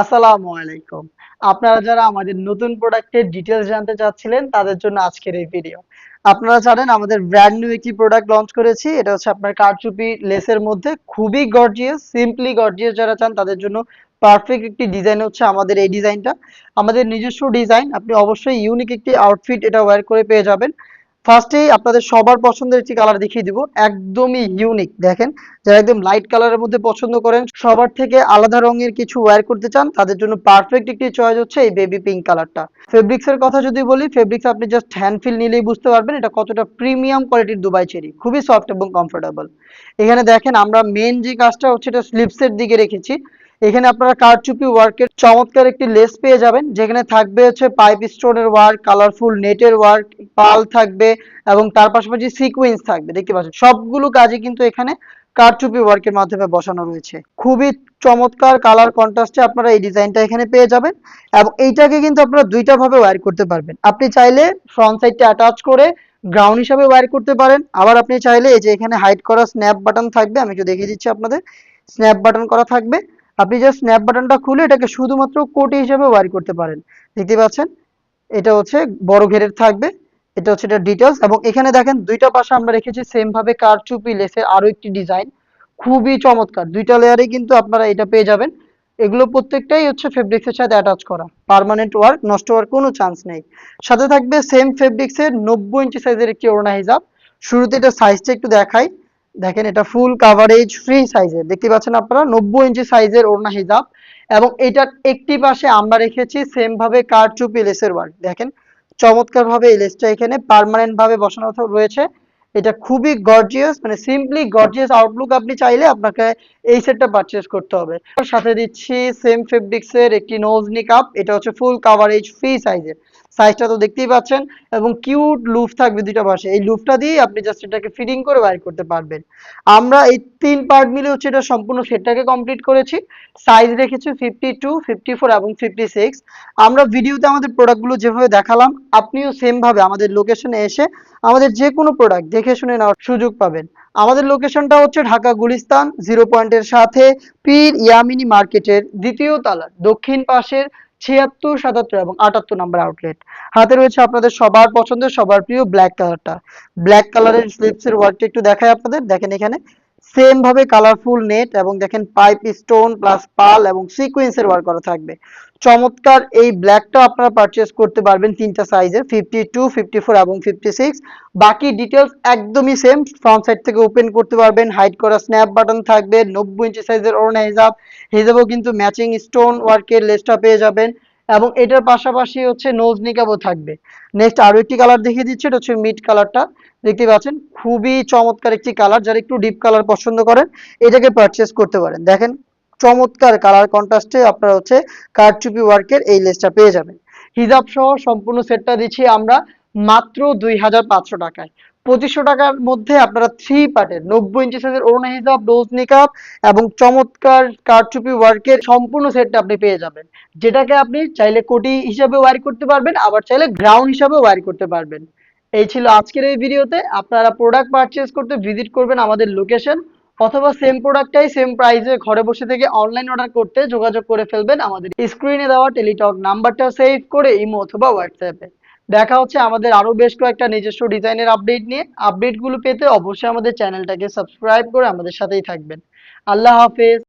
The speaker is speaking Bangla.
আসসালামু আলাইকুম। আপনারা যারা আমাদের নতুন প্রোডাক্টের ডিটেলস জানতে চাচ্ছিলেন, তাদের জন্য আজকের এই ভিডিও আপনারা জানেন, আমাদের ব্র্যান্ড নিউ একটি প্রোডাক্ট লঞ্চ করেছি। এটা হচ্ছে আপনার কারচুপি লেসের মধ্যে। খুবই গর্জিয়াস সিম্পলি গর্জিয়াস যারা চান, তাদের জন্য পারফেক্ট একটি ডিজাইন হচ্ছে আমাদের এই ডিজাইনটা আমাদের নিজস্ব ডিজাইন আপনি অবশ্যই ইউনিক একটি আউটফিট এটা ওয়্যার করে পেয়ে যাবেন। ফার্স্টেই আপনাদের সবার পছন্দের একটি কালার দেখিয়ে দিব। একদমই ইউনিক দেখেন। যারা একদম লাইট কালারের মধ্যে পছন্দ করেন, সবার থেকে আলাদা রঙের কিছু ওয়্যার করতে চান, তাদের জন্য পারফেক্ট একটি চয়েস হচ্ছে এই বেবি পিঙ্ক কালারটা ফেব্রিক্স এর কথা যদি বলি ফেব্রিক্স আপনি জাস্ট হ্যান্ড ফিল নিলেই বুঝতে পারবেন, এটা কতটা প্রিমিয়াম কোয়ালিটির দুবাই চেরি খুবই সফট এবং কমফোর্টেবল এখানে দেখেন আমরা মেন যে কাজটা হচ্ছে, এটা স্লিপসের দিকে রেখেছি। এখানে আপনারা কারচুপি ওয়ার্কের চমৎকার একটি লেস পেয়ে যাবেন, যেখানে থাকবে হচ্ছে পাইপ স্টোনের ওয়ার্ক, কালারফুল নেটের ওয়ার্ক পাল থাকবে এবং তার পাশাপাশি সিকোয়েন্স থাকবে, দেখতে পাচ্ছেন? সবগুলো কাজই কিন্তু এখানে কারচুপি ওয়ার্কের মাধ্যমে বসানো রয়েছে। খুবই চমৎকার কালার কন্ট্রাস্টে আপনারা এই ডিজাইনটা এখানে পেয়ে যাবেন এবং এইটাকে কিন্তু আপনারা দুইটা ভাবে ওয়্যার করতে পারবেন। আপনি চাইলে ফ্রন্ট সাইডটা অ্যাটাচ করে গ্রাউন্ড হিসাবে ওয়্যার করতে পারেন। আবার আপনি চাইলে এই যে এখানে হাইড করা স্ন্যাপ বাটন থাকবে, আমি একটু দেখিয়ে দিচ্ছি আপনাদের। স্ন্যাপ বাটন করা থাকবে। আপনি জাস্ট স্ন্যাপ বাটনটা খুলে এটাকে শুধুমাত্র কোটি হিসেবে ওয়ারি করতে পারেন। দেখতে পাচ্ছেন? এটা হচ্ছে বড় ঘেরের থাকবে। এটা হচ্ছে এটা ডিটেলস এবং এখানে দেখেন দুইটা পাশে আমরা রেখেছি সেম ভাবে কারচুপি লেসের আরও একটি ডিজাইন খুবই চমৎকার। দুইটা লেয়ারে কিন্তু আপনারা এটা পেয়ে যাবেন। এগুলো প্রত্যেকটাই হচ্ছে ফেব্রিক্সের সাথে অ্যাটাচ করা। পার্মানেন্ট ওয়ার্ক নষ্ট হওয়ার কোনো চান্স নেই। সাথে থাকবে সেম ফেব্রিক্সের নব্বই ইঞ্চি সাইজের একটি ওড়না হিজাব। শুরুতে এটা সাইজটা একটু দেখাই। দেখেন এটা ফুল কাভারেজ ফ্রি সাইজের দেখতে পাচ্ছেন আপনারা? নব্বই ইঞ্চি সাইজের ওড়না হিজাব এবং এটার একটি পাশে আমরা রেখেছি সেম ভাবে কারচুপি লেসের ওয়ার্ক দেখেন চমৎকার ভাবে এই লেসটা এখানে পার্মানেন্ট ভাবে বসানো রয়েছে। এটা খুবই গর্জিয়াস মানে সিম্পলি গর্জিয়াস আউটলুক আপনি চাইলে আপনাকে এই সেটটা পারচেস করতে হবে। সাথে দিচ্ছি সেম ফেব্রিক্সের একটি নোজ নিকাপ এটা হচ্ছে ফুল কাভারেজ ফ্রি সাইজের সাইজটা তো দেখতেই পাচ্ছেন এবং কিউট লুফ থাকবে দুইটা পাশে। এই লুফটা দিয়ে আপনি জাস্ট এটাকে ফিটিং করে বাইর করতে পারবেন। আমরা এই তিন পার্ট মিলে হচ্ছে এটা সম্পূর্ণ সেটটাকে কমপ্লিট করেছি। সাইজ রেখেছি ফিফটি টু ফিফটি ফোর এবং ফিফটি সিক্স আমরা ভিডিওতে আমাদের প্রোডাক্টগুলো যেভাবে দেখালাম, আপনিও সেমভাবে আমাদের লোকেশনে এসে আমাদের যে কোনো প্রোডাক্ট দেখে শুনে নেওয়ার সুযোগ পাবেন। আমাদের লোকেশনটা হচ্ছে ঢাকা গুলিস্তান জিরো পয়েন্টের সাথে, পীর ইয়ামিনী মার্কেটের দ্বিতীয় তালার দক্ষিণ পাশের ছিয়াত্তর, সাতাত্তর এবং আটাত্তর নাম্বার আউটলেট হাতে রয়েছে আপনাদের সবার পছন্দের, সবার প্রিয় ব্ল্যাক কালারটা ব্ল্যাক কালারের স্লিপসের ওয়ার্কটা একটু দেখায় আপনাদের। দেখেন এখানে সেম ভাবে কালারফুল নেট এবং দেখেন পাইপ স্টোন প্লাস পাল এবং সিকোয়েন্সের ওয়ার্ক করা থাকবে। চমৎকার এই ব্ল্যাকটা আপনারা পারচেস করতে পারবেন তিনটা সাইজের ফিফটি টু ফিফটি ফোর এবং ফিফটি সিক্স বাকি ডিটেলস একদমই সেম ফ্রন্ট সাইড থেকে ওপেন করতে পারবেন হাইড করা স্ন্যাপ বাটন থাকবে, নব্বই ইঞ্চি সাইজের ওড়না হিজাব হিজাবও কিন্তু ম্যাচিং স্টোন ওয়ার্কের লেসটা পেয়ে যাবেন। এবং এটার পাশাপাশি হচ্ছে নোজ নিকাবও থাকবে। নেক্সট আরও একটি কালার দেখিয়ে দিচ্ছি, এটা হচ্ছে মিড কালারটা দেখতে পাচ্ছেন, খুবই চমৎকার একটি কালার যারা একটু ডিপ কালার পছন্দ করেন, এটাকে পারচেস করতে পারেন। দেখেন, চমৎকার কালার কন্ট্রাস্টে আপনারা হচ্ছে কারচুপি ওয়ার্কের এই লেসটা পেয়ে যাবেন। হিজাব সহ সম্পূর্ণ সেটটা দিচ্ছি আমরা মাত্র দুই হাজার পাঁচশো টাকায়। পঁচিশশো টাকার মধ্যে আপনারা থ্রি পার্টের নব্বই ইঞ্চি সাইজের ওড়না হিজাব ডোজ নিকাপ এবং চমৎকার কারচুপি ওয়ার্কের সম্পূর্ণ সেটটা আপনি পেয়ে যাবেন। যেটাকে আপনি চাইলে কোটি হিসাবে ওয়ার করতে পারবেন, আবার চাইলে গ্রাউন্ড হিসাবে ওয়ার করতে পারবেন। এই ছিল আজকের এই ভিডিওতে। আপনারা প্রোডাক্ট পারচেজ করতে ভিজিট করবেন আমাদের লোকেশন অথবা সেম প্রোডাক্টটাই সেম প্রাইসে ঘরে বসে থেকে অনলাইন অর্ডার করতে যোগাযোগ করে ফেলবেন। আমাদের স্ক্রিনে দেওয়া টেলিটক নাম্বারটা সেভ করে ইমো অথবা হোয়াটসঅ্যাপে দেখা হচ্ছে আমাদের আরও বেশ কয়েকটা নিজস্ব ডিজাইনের আপডেট নিয়ে। আপডেটগুলো পেতে অবশ্যই আমাদের চ্যানেলটাকে সাবস্ক্রাইব করে আমাদের সাথেই থাকবেন। আল্লাহ হাফেজ।